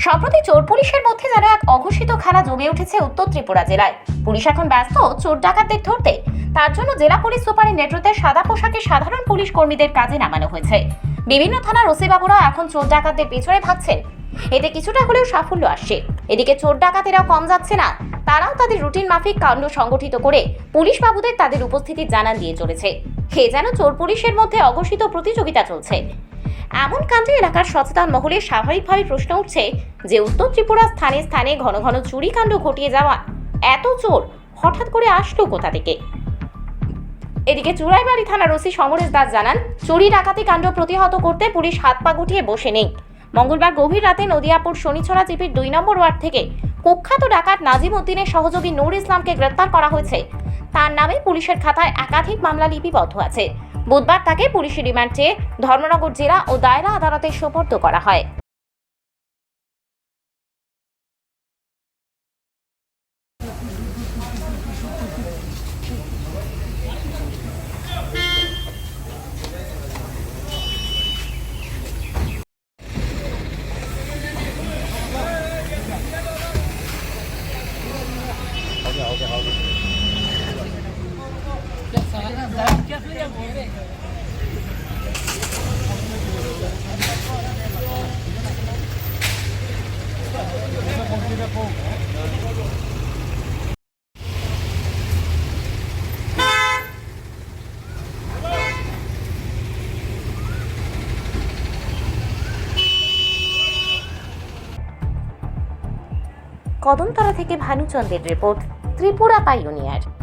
সম্প্রতি চোর পুলিশের মধ্যে যেন এক অঘোষিত খেলা জমে উঠেছে উত্তর ত্রিপুরা জেলায়। পুলিশ এখন ব্যস্ত চোর ডাকাতদের ধরতে। তার জন্য জেলা পুলিশ সুপারের নেতৃত্বে সাদা পোশাকে সাধারণ পুলিশ কর্মীদের কাজে নামানো হয়েছে। বিভিন্ন থানার ওসি বাবুরা এখন চোর ডাকাতদের পেছনে থাকছেন এতে কিছুটা হলেও সাফল্য আসছে। এদিকে চোর ডাকাতেরাও কম যাচ্ছে না। তারাও তাদের রুটিন মাফিক কাণ্ড সংগঠিত করে পুলিশ বাবুদের তাদের উপস্থিতি জানান দিয়ে চলেছে। হে যেন চোর পুলিশের মধ্যে অঘোষিত প্রতিযোগিতা চলছে। এমন কাণ্ডে এলাকার সচেতন মহলে স্বাভাবিকভাবে প্রশ্ন উঠছে যে উত্তর ত্রিপুরা স্থানে স্থানে ঘন ঘন চুরি কাণ্ড ঘটিয়ে যাওয়া এত চোর হঠাৎ করে আসলো কোথা থেকে? এদিকে চুরাইবাড়ি থানার ওসি সমরেশ দাস জানান, চুরি ডাকাতি কাণ্ড প্রতিহত করতে পুলিশ হাত পা গুটিয়ে বসে নেই। মঙ্গলবার গভীর রাতে নদিয়াপুর শনিছড়া জিপির দুই নম্বর ওয়ার্ড থেকে কুখ্যাত ডাকাত নাজিম উদ্দিনের সহযোগী নূর ইসলামকে গ্রেপ্তার করা হয়েছে। তার নামে পুলিশের খাতায় একাধিক মামলা লিপিবদ্ধ আছে। বুধবার তাকে পুলিশি রিমান্ড চেয়ে ধর্মনগর জেলা ও দায়রা আদালতে সোপর্দ করা হয়। কদমতলা থেকে ভানুচন্দ্রের রিপোর্ট ত্রিপুরা পাইওনিয়ার।